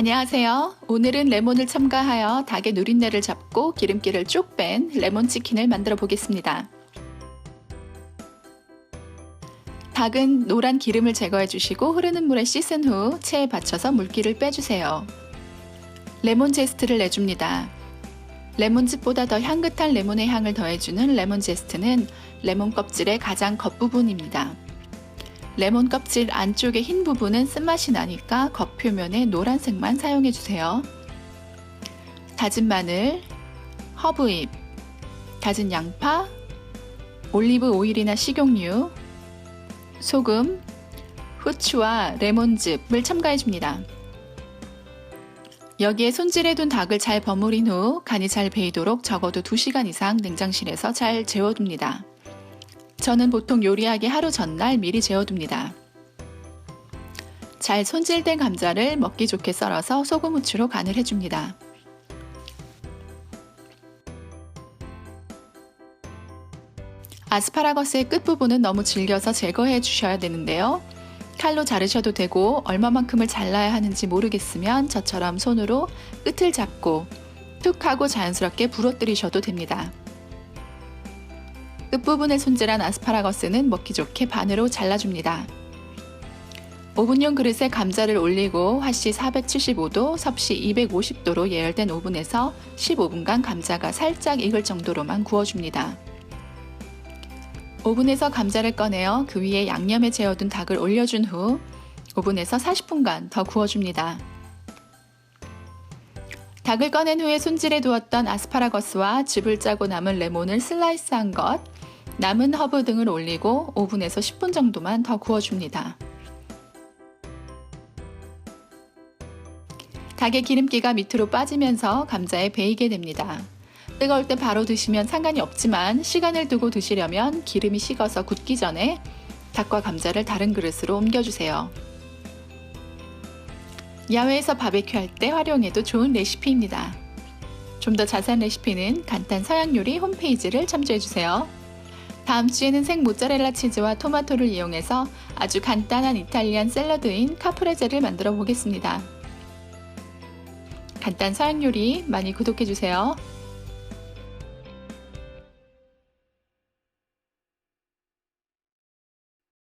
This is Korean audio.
안녕하세요. 오늘은 레몬을 첨가하여 닭의 누린내를 잡고 기름기를 쭉 뺀 레몬 치킨을 만들어 보겠습니다. 닭은 노란 기름을 제거해 주시고 흐르는 물에 씻은 후 체에 받쳐서 물기를 빼주세요. 레몬 제스트를 내줍니다. 레몬즙보다 더 향긋한 레몬의 향을 더해주는 레몬 제스트는 레몬 껍질의 가장 겉부분입니다. 레몬 껍질 안쪽의 흰 부분은 쓴맛이 나니까 겉 표면에 노란색만 사용해 주세요. 다진 마늘, 허브잎, 다진 양파, 올리브 오일이나 식용유, 소금, 후추와 레몬즙을 첨가해 줍니다. 여기에 손질해 둔 닭을 잘 버무린 후 간이 잘 배이도록 적어도 2시간 이상 냉장실에서 잘 재워둡니다. 저는 보통 요리하기 하루 전날 미리 재워둡니다. 잘 손질된 감자를 먹기 좋게 썰어서 소금 후추로 간을 해줍니다. 아스파라거스의 끝부분은 너무 질겨서 제거해 주셔야 되는데요. 칼로 자르셔도 되고 얼마만큼을 잘라야 하는지 모르겠으면 저처럼 손으로 끝을 잡고 툭 하고 자연스럽게 부러뜨리셔도 됩니다. 끝부분에 손질한 아스파라거스는 먹기 좋게 반으로 잘라줍니다. 오븐용 그릇에 감자를 올리고 화씨 475도, 섭씨 250도로 예열된 오븐에서 15분간 감자가 살짝 익을 정도로만 구워줍니다. 오븐에서 감자를 꺼내어 그 위에 양념에 재워둔 닭을 올려준 후 오븐에서 40분간 더 구워줍니다. 닭을 꺼낸 후에 손질해 두었던 아스파라거스와 즙을 짜고 남은 레몬을 슬라이스한 것, 남은 허브 등을 올리고 오븐에서 10분 정도만 더 구워줍니다. 닭의 기름기가 밑으로 빠지면서 감자에 배이게 됩니다. 뜨거울 때 바로 드시면 상관이 없지만 시간을 두고 드시려면 기름이 식어서 굳기 전에 닭과 감자를 다른 그릇으로 옮겨주세요. 야외에서 바베큐 할 때 활용해도 좋은 레시피입니다. 좀 더 자세한 레시피는 간단 서양 요리 홈페이지를 참조해주세요. 다음 주에는 생 모짜렐라 치즈와 토마토를 이용해서 아주 간단한 이탈리안 샐러드인 카프레제를 만들어 보겠습니다. 간단 서양 요리 많이 구독해주세요.